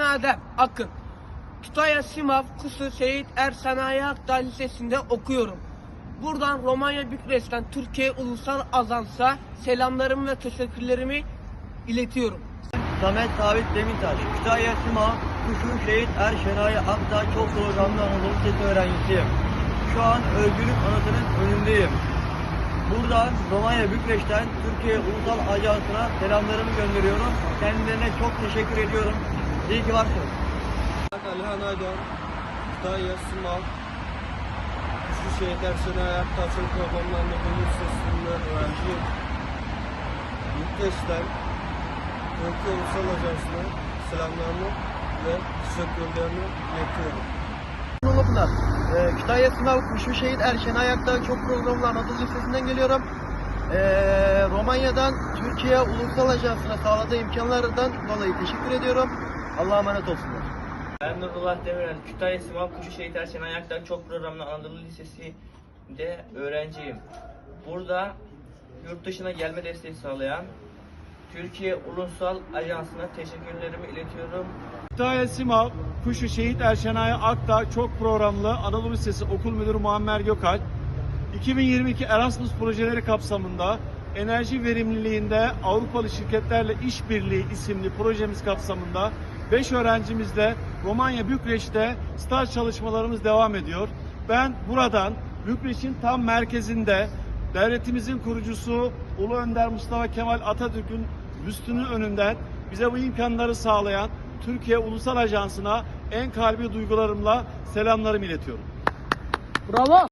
Adem Akın. Kütahya Simav Kusu Seyit Er Sanayi Akdağ Lisesi'nde okuyorum. Buradan Romanya Bükreş'ten Türkiye Ulusal Azans'a selamlarımı ve teşekkürlerimi iletiyorum. Samet Sabit Demirtaş, Kütahya Sima, Kuşu Şehit Er Şenayi Akdağ Çok Programlı Anadolu Lisesi öğrencisiyim. Şu an Özgürlük Anıtı'nın önündeyim. Buradan Romanya Bükreş'ten Türkiye Ulusal Ajansı'na selamlarımı gönderiyorum. Kendilerine çok teşekkür ediyorum. İyi ki varsınız. Alihan Aydoğan, Kütahya, Sınav, Güçlü Şehit Erşen Ayakta Çok Programlarında Gönül Sesi'nde öğrenciyim. Yurttaş'tan Türkiye Ulusal Ajansı'na selamlarımı ve teşekkürlerimi iletiyorum. Pınar. Ee, Kütahya Sınav Kuşu Şehit Erşen Ayak'ta çok programlı Anadolu Lisesi'nden geliyorum. Ee, Romanya'dan Türkiye Ulusal Ajansı'na sağladığı imkanlardan dolayı teşekkür ediyorum. Allah'a emanet olsunlar. Ben Nurullah Demirel, Kütahya Simav Kuşu Şehit Erşen Ayak'tan çok programlı Anadolu Lisesi'nde öğrenciyim. Burada yurt dışına gelme desteği sağlayan Türkiye Ulusal Ajansı'na teşekkürlerimi iletiyorum. Kütahya Simav, Kuşu Şehit Erşenay Akdağ çok programlı Anadolu Lisesi Okul Müdürü Muammer Gökalp, 2022 Erasmus projeleri kapsamında enerji verimliliğinde Avrupalı şirketlerle işbirliği isimli projemiz kapsamında 5 öğrencimizle Romanya Bükreş'te staj çalışmalarımız devam ediyor. Ben buradan Bükreş'in tam merkezinde devletimizin kurucusu Ulu Önder Mustafa Kemal Atatürk'ün büstünün önünden bize bu imkanları sağlayan Türkiye Ulusal Ajansı'na en kalbi duygularımla selamlarımı iletiyorum. Bravo.